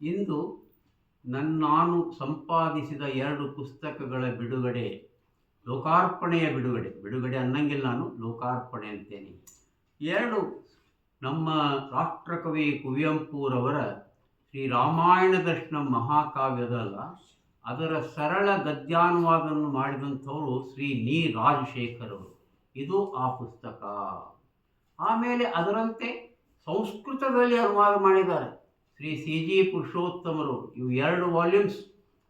ಇಂದು ನನ್ನಾನು ಸಂಪಾದಿಸಿದ ಎರಡು ಪುಸ್ತಕಗಳ ಬಿಡುಗಡೆ, ಲೋಕಾರ್ಪಣೆಯ ಬಿಡುಗಡೆ ಬಿಡುಗಡೆ ಅನ್ನಂಗಿಲ್ಲ ನಾನು, ಲೋಕಾರ್ಪಣೆ ಅಂತೇನೆ. ಎರಡು, ನಮ್ಮ ರಾಷ್ಟ್ರಕವಿ ಕುವೆಂಪುರವರ ಶ್ರೀ ರಾಮಾಯಣ ದರ್ಶನ ಮಹಾಕಾವ್ಯದಲ್ಲ, ಅದರ ಸರಳ ಗದ್ಯಾನುವಾದವನ್ನು ಮಾಡಿದಂಥವರು ಶ್ರೀ ನಿ. ರಾಜಶೇಖರ್ ಅವರು ಇದು ಆ ಪುಸ್ತಕ. ಆಮೇಲೆ ಅದರಂತೆ ಸಂಸ್ಕೃತದಲ್ಲಿ ಅನುವಾದ ಮಾಡಿದ್ದಾರೆ. ಶ್ರೀ ಸಿ ಜಿ ಪುರುಷೋತ್ತಮರು ಇವು ಎರಡು ವಾಲ್ಯೂಮ್ಸ್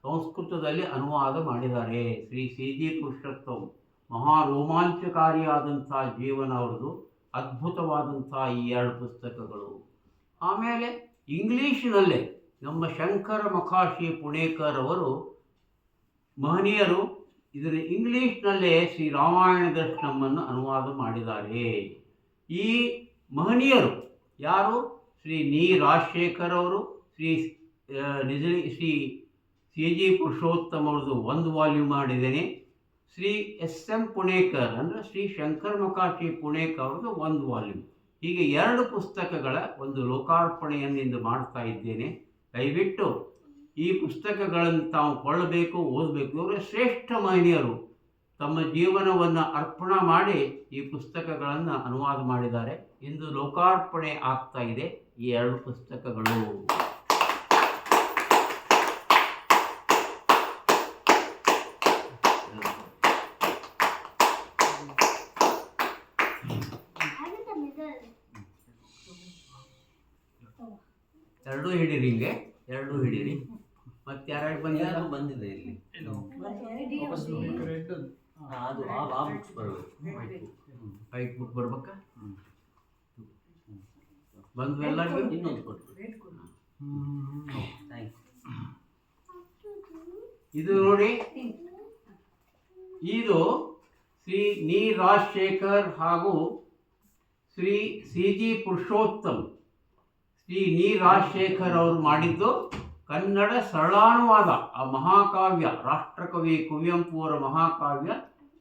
ಸಂಸ್ಕೃತದಲ್ಲಿ ಅನುವಾದ ಮಾಡಿದ್ದಾರೆ. ಶ್ರೀ ಸಿ ಜಿ ಪುರುಷೋತ್ತಮ್ ಮಹಾ ರೋಮಾಂಚಕಾರಿಯಾದಂಥ ಜೀವನ ಅವರದು ಅದ್ಭುತವಾದಂಥ ಈ ಎರಡು ಪುಸ್ತಕಗಳು. ಆಮೇಲೆ ಇಂಗ್ಲೀಷಿನಲ್ಲೇ ನಮ್ಮ ಶಂಕರ ಮಖಾಶಿ ಪುಣೇಕರ್ ಅವರು ಮಹನೀಯರು ಇದರ ಇಂಗ್ಲೀಷ್ನಲ್ಲೇ ಶ್ರೀ ರಾಮಾಯಣ ದರ್ಶನವನ್ನು ಅನುವಾದ ಮಾಡಿದ್ದಾರೆ. ಈ ಮಹನೀಯರು ಯಾರು? ಶ್ರೀ ನಿ ರಾಜಶೇಖರ್ ಅವರು, ಶ್ರೀ ನಿಜ ಶ್ರೀ ಸಿ ಜಿ ಪುರುಷೋತ್ತಮ್ ಅವ್ರದ್ದು ಒಂದು ವಾಲ್ಯೂಮ್ ಮಾಡಿದ್ದೇನೆ. ಶ್ರೀ ಎಸ್ ಎಂ ಪುಣೇಕರ್ ಅಂದರೆ ಶ್ರೀ ಶಂಕರ್ ಮಕಾಶಿ ಪುಣೇಕರ್ ಅವ್ರದ್ದು ಒಂದು ವಾಲ್ಯೂಮ್. ಹೀಗೆ ಎರಡು ಪುಸ್ತಕಗಳ ಒಂದು ಲೋಕಾರ್ಪಣೆಯನ್ನು ಇಂದು ಮಾಡ್ತಾ ಇದ್ದೇನೆ. ದಯವಿಟ್ಟು ಈ ಪುಸ್ತಕಗಳನ್ನು ತಾವು ಕೊಳ್ಳಬೇಕು, ಓದಬೇಕು. ಇವರು ಶ್ರೇಷ್ಠ ಮಹನೀಯರು. ತಮ್ಮ ಜೀವನವನ್ನು ಅರ್ಪಣೆ ಮಾಡಿ ಈ ಪುಸ್ತಕಗಳನ್ನು ಅನುವಾದ ಮಾಡಿದ್ದಾರೆ. ಇಂದು ಲೋಕಾರ್ಪಣೆ ಆಗ್ತಾ ಇದೆ. ಈ ಎರಡು ಪುಸ್ತಕಗಳು. ಎರಡೂ ಹಿಡೀರಿ ಹಿಂಗೆ ಎರಡೂ ಹಿಡೀರಿ. ಮತ್ತೆ ಯಾರ್ಯಾರು ಬಂದಿದ್ದಾರೆ ಯಾರು ಬಂದಿದೆ ಇಲ್ಲಿ. ಅದು ಆ ಬುಕ್ಸ್ ಬರಬೇಕು. ಬುಕ್ ಬರ್ಬೇಕಾ? ಬಂದ್ವು ಎಲ್ಲರಿಗೂ? ಇನ್ನೊಂದು ಕೊಟ್ಟು ಥ್ಯಾಂಕ್ಸ್ ಇದು ನೋಡಿ. ಇದು ಶ್ರೀ ನಿ ರಾಜಶೇಖರ್ ಹಾಗೂ Shri C G Purushottam. Shri N Rajashekhar ಅವರು ಮಾಡಿದ್ದು ಕನ್ನಡ ಸರಳಾನುವಾದ ಆ ಮಹಾಕಾವ್ಯ ರಾಷ್ಟ್ರಕವಿ ಕುವೆಂಪು ಅವರ ಮಹಾಕಾವ್ಯ.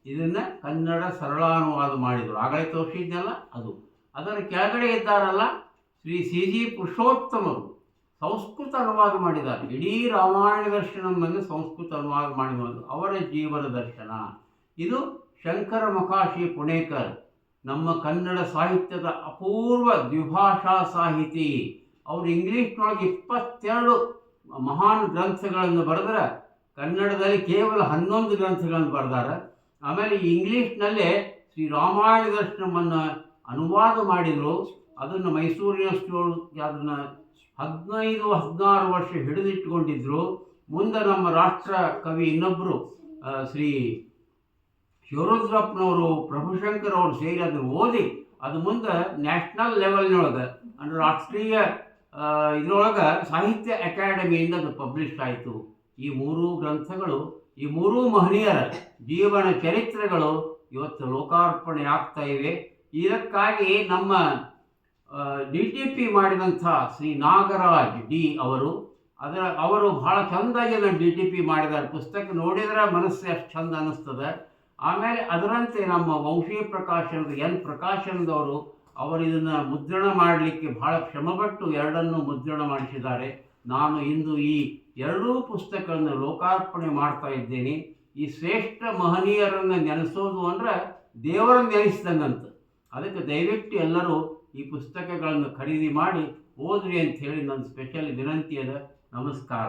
ಇದನ್ನ ಕನ್ನಡ ಸರಳಾನುವಾದ ಮಾಡಿದರು. ಆಗಲೇ ತೋರಿಸಿದ್ನಲ್ಲ ಅದು. ಅದರ ಕೆಳಗಡೆ ಇದ್ದಾರಲ್ಲ ಶ್ರೀ ಸಿ ಜಿ ಪುರುಷೋತ್ತಮರು ಸಂಸ್ಕೃತ ಅನುವಾದ ಮಾಡಿದ್ದಾರೆ. ಇಡೀ ರಾಮಾಯಣ ದರ್ಶನವನ್ನು ಸಂಸ್ಕೃತ ಅನುವಾದ ಮಾಡಿರುವುದು ಅವರ ಜೀವನ ದರ್ಶನ. ಇದು ಶಂಕರ ಮಕಾಶಿ ಪುಣೇಕರ್, ನಮ್ಮ ಕನ್ನಡ ಸಾಹಿತ್ಯದ ಅಪೂರ್ವ ದ್ವಿಭಾಷಾ ಸಾಹಿತಿ. ಅವರು ಇಂಗ್ಲೀಷ್ನೊಳಗೆ ಇಪ್ಪತ್ತೆರಡು ಮಹಾನ್ ಗ್ರಂಥಗಳನ್ನು ಬರೆದ್ರೆ, ಕನ್ನಡದಲ್ಲಿ ಕೇವಲ ಹನ್ನೊಂದು ಗ್ರಂಥಗಳನ್ನು ಬರೆದಾರೆ. ಆಮೇಲೆ ಇಂಗ್ಲೀಷ್ನಲ್ಲೇ ಶ್ರೀ ರಾಮಾಯಣ ದರ್ಶನವನ್ನು ಅನುವಾದ ಮಾಡಿದರು. ಅದನ್ನು ಮೈಸೂರಿನ ಸ್ಟೋರ್ ಅದನ್ನು ಹದಿನೈದು, ಹದಿನಾರು ವರ್ಷ ಹಿಡಿದಿಟ್ಟುಕೊಂಡಿದ್ರು. ಮುಂದೆ ನಮ್ಮ ರಾಷ್ಟ್ರ ಕವಿ ಇನ್ನೊಬ್ಬರು ಶ್ರೀ ಶಿವರುದ್ರಪ್ಪನವರು, ಪ್ರಭುಶಂಕರ್ ಅವರು ಸೇರಿ ಅದನ್ನು ಓದಿ ಅದು ಮುಂದೆ ನ್ಯಾಷನಲ್ ಲೆವೆಲ್ನೊಳಗೆ, ಅಂದರೆ ರಾಷ್ಟ್ರೀಯ ಇದರೊಳಗೆ ಸಾಹಿತ್ಯ ಅಕಾಡೆಮಿಯಿಂದ ಅದು ಪಬ್ಲಿಷ್ ಆಯಿತು. ಈ ಮೂರೂ ಗ್ರಂಥಗಳು, ಈ ಮೂರೂ ಮಹನೀಯರ ಜೀವನ ಚರಿತ್ರೆಗಳು ಇವತ್ತು ಲೋಕಾರ್ಪಣೆ ಆಗ್ತಾ ಇವೆ. ಇದಕ್ಕಾಗಿ ನಮ್ಮ ಡಿ ಟಿ ಪಿ ಮಾಡಿದಂಥ ಶ್ರೀ ನಾಗರಾಜ್ ಡಿ ಅವರು, ಅದರ, ಅವರು ಬಹಳ ಚೆಂದಾಗಿ ಅದನ್ನು ಡಿ ಟಿ ಪಿ ಮಾಡಿದ್ದಾರೆ. ಪುಸ್ತಕ ನೋಡಿದರೆ ಮನಸ್ಸು ಅಷ್ಟು ಚಂದ ಅನ್ನಿಸ್ತದೆ ಆಮೇಲೆ ಅದರಂತೆ ನಮ್ಮ ವಂಶೀಯ ಪ್ರಕಾಶನದ ಎನ್ ಪ್ರಕಾಶನದವರು, ಅವರು ಇದನ್ನು ಮುದ್ರಣ ಮಾಡಲಿಕ್ಕೆ ಬಹಳ ಶ್ರಮಪಟ್ಟು ಎರಡನ್ನು ಮುದ್ರಣ ಮಾಡಿಸಿದ್ದಾರೆ. ನಾನು ಇಂದು ಈ ಎರಡೂ ಪುಸ್ತಕಗಳನ್ನು ಲೋಕಾರ್ಪಣೆ ಮಾಡ್ತಾ ಇದ್ದೇನೆ. ಈ ಶ್ರೇಷ್ಠ ಮಹನೀಯರನ್ನು ನೆನೆಸೋದು ಅಂದರೆ ದೇವರನ್ನು ನೆನೆಸಿದಂಗಂತ. ಅದಕ್ಕೆ ದಯವಿಟ್ಟು ಎಲ್ಲರೂ ಈ ಪುಸ್ತಕಗಳನ್ನು ಖರೀದಿ ಮಾಡಿ ಓದ್ರಿ ಅಂತ ಹೇಳಿ ನನ್ನ ಸ್ಪೆಷಲ್ ವಿನಂತಿ ಅದ ನಮಸ್ಕಾರ.